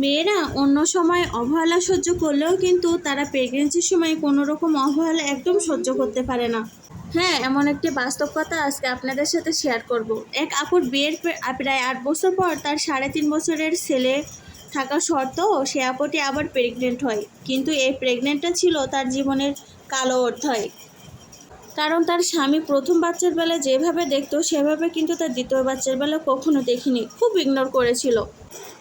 মেয়েরা অন্য সময় অবহেলা সহ্য করলেও কিন্তু তারা প্রেগনেন্সির সময় কোনো রকম অবহেলা একদম সহ্য করতে পারে না। হ্যাঁ এমন একটি বাস্তব কথা আজকে আপনাদের সাথে শেয়ার করব। এক আপুর বিয়ের প্রায় আট বছর পর তার সাড়ে তিন বছরের ছেলে থাকা সত্ত্বেও সে আপুটি আবার প্রেগনেন্ট হয়। কিন্তু এই প্রেগনেন্টটা ছিল তার জীবনের কালো অধ্যায়। কারণ তার স্বামী প্রথম বাচ্চার বেলা যেভাবে দেখতো, সেভাবে কিন্তু তার দ্বিতীয় বাচ্চার বেলা কখনো দেখিনি। খুব ইগনোর করেছিল।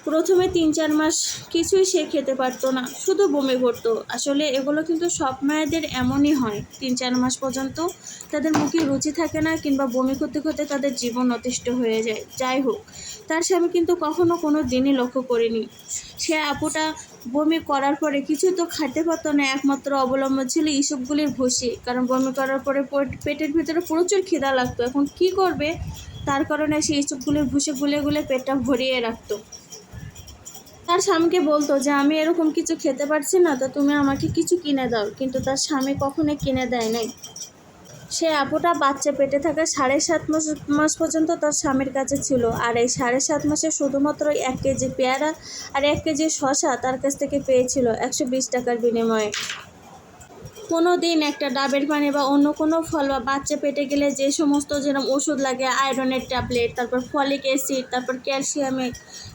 প্রথমে তিন চার মাস কিছুই সে খেতে পারতো না, শুধু বমি করতো। আসলে এগুলো কিন্তু সব মায়েদের এমনই হয়। তিন চার মাস পর্যন্ত তাদের মুখে রুচি থাকে না কিংবা বমি করতে করতে তাদের জীবন অতিষ্ঠ হয়ে যায়। যাই হোক, তার স্বামী কিন্তু কখনো কোনো দিনই লক্ষ্য করেনি। সে আপুটা বমি করার পরে কিছু তো খেতে পারতো না, একমাত্র অবলম্বন ছিল ইসবগুলির ভুষি কারণ বমি করার পরে পেট- পেটের ভিতরে প্রচুর খিদা লাগতো। এখন কি করবে? তার কারণে সে ইসবগুলির ভুসি গুলে গুলে পেটটা ভরিয়ে রাখতো। তার স্বামীকে বলতো যে, আমি এরকম কিছু খেতে পারছি না, তো তুমি আমাকে কিছু কিনে দাও। কিন্তু তার স্বামী কখনোই কিনে দেয় নাই। সে আপুটা বাচ্চা পেটে থাকা সাড়ে সাত মাস মাস পর্যন্ত তার স্বামীর কাছে ছিল। আর এই সাড়ে সাত মাসে শুধুমাত্র এক কেজি পেয়ারা আর এক কেজি শশা তার কাছ থেকে পেয়েছিল একশো বিশ টাকার বিনিময়ে। কোনো দিন একটা ডাবের পানি বা অন্য কোনো ফল বা বাচ্চা পেটে গেলে যে সমস্ত যেরকম ওষুধ লাগে, আয়রনের ট্যাবলেট, তারপর ফলিক অ্যাসিড, তারপর ক্যালসিয়ামের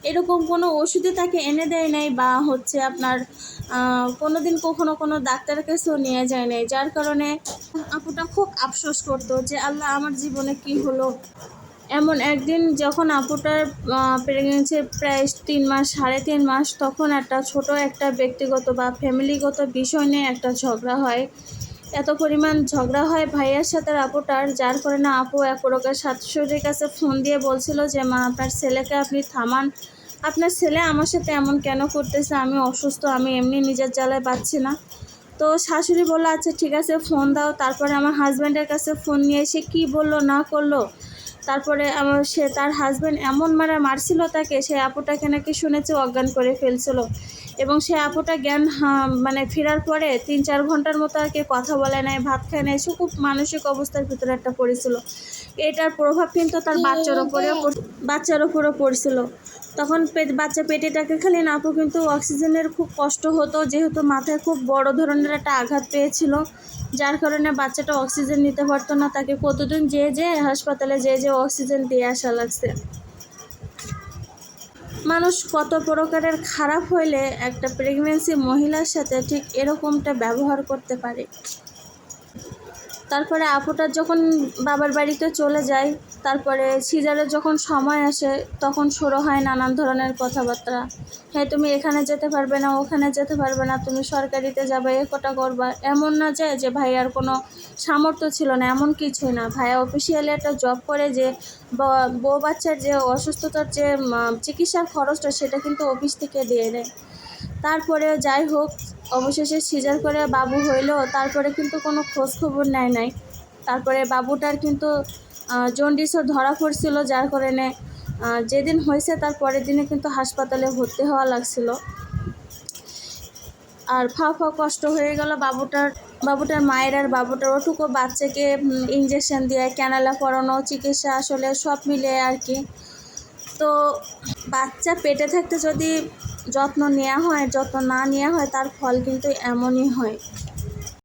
এরকম কোনো ওষুধই তাকে এনে দেয় নাই বা হচ্ছে আপনার কোনো দিন কখনো কোনো ডাক্তারের কাছেও নিয়ে যায় নাই। যার কারণে আপুটা খুব আফসোস করতো যে, আল্লাহ, আমার জীবনে কি হলো? এমন একদিন যখন আপুটার প্রেগনেন্সির প্রায় তিন মাস, সাড়ে তিন মাস, তখন একটা ছোট একটা ব্যক্তিগত বা ফ্যামিলিগত বিষয় নিয়ে একটা ঝগড়া হয়। এত পরিমাণ ঝগড়া হয় ভাইয়ার সাথে আপুটার, যার কারণে আপু এক প্রকার শাশুড়ির কাছে ফোন দিয়ে বলছিল যে, মা, আপনার ছেলেকে আপনি থামান। আপনার ছেলে আমার সাথে এমন কেন করতেছে? আমি অসুস্থ, আমি এমনি নিজের জ্বালায় পাচ্ছি না। তো শাশুড়ি বলল আচ্ছা ঠিক আছে ফোন দাও। তারপরে আমার হাজব্যান্ডের কাছে ফোন নিয়ে এসে কী বলল, না করল তারপরে আমার সে তার হাজব্যান্ড এমন মারা মারছিল তাকে সে আপুটাকে নাকি শুনেছে অজ্ঞান করে ফেলছিল। এবং সে আপুটা জ্ঞান মানে ফেরার পরে তিন চার ঘণ্টার মতো আর কি কথা বলে নেয় ভাত খায় নেয় সে খুব মানসিক অবস্থার ভিতরে একটা পড়েছিল। এটার প্রভাব কিন্তু তার বাচ্চার ওপরেও বাচ্চার ওপরেও পড়ছিল। তখন পেট, বাচ্চা পেটে পেটেটাকে খালি আপু কিন্তু অক্সিজেনের খুব কষ্ট হতো, যেহেতু মাথায় খুব বড় ধরনের একটা আঘাত পেয়েছিল, যার কারণে বাচ্চাটা অক্সিজেন নিতে পারতো না, তাকে কতদিন যে যে হাসপাতালে যে যে অক্সিজেন দিয়ে আসা লাগছে। মানুষ কত প্রকারের খারাপ হইলে একটা প্রেগনেন্সি মহিলার সাথে ঠিক এরকমটা ব্যবহার করতে পারে। তারপরে আপুটার যখন বাবার বাড়িতে চলে যায়, তারপরে সিজারের যখন সময় আসে, তখন শুরু হয় নানান ধরনের কথাবার্তা। হ্যাঁ তুমি এখানে যেতে পারবে না, ওখানে যেতে পারবে না, তুমি সরকারিতে যাবে, এ কটা করবা। এমন না যে যে ভাইয়ার কোনো সামর্থ্য ছিল না, এমন কিছুই না। ভাইয়া অফিসিয়ালি একটা জব করে যে বউ বাচ্চার যে অসুস্থতার যে চিকিৎসার খরচটা, সেটা কিন্তু অফিস থেকে দিয়ে দেয় তারপরে যাই হোক অবশেষে সিজার করে বাবু হইল, তারপরে কিন্তু কোনো খোঁজ খবর নেয় নাই। তারপরে বাবুটার কিন্তু জন্ডিসও ধরা পড়ছিল, যার কারণে যেদিন হয়েছে তার পরের দিনে কিন্তু হাসপাতালে ভর্তি হওয়া লাগছিল। আর ফা ফা কষ্ট হয়ে গেল বাবুটার বাবুটার মায়ের আর বাবুটার ওটুকু বাচ্চাকে ইঞ্জেকশন দিয়ে, ক্যানালা পরানো, চিকিৎসা আসলে সব মিলে আর কি। তো বাচ্চা পেটে থাকতে যদি যত্ন নেওয়া হয় যত্ন না নেওয়া হয় তার ফল কিন্তু এমনই হয়।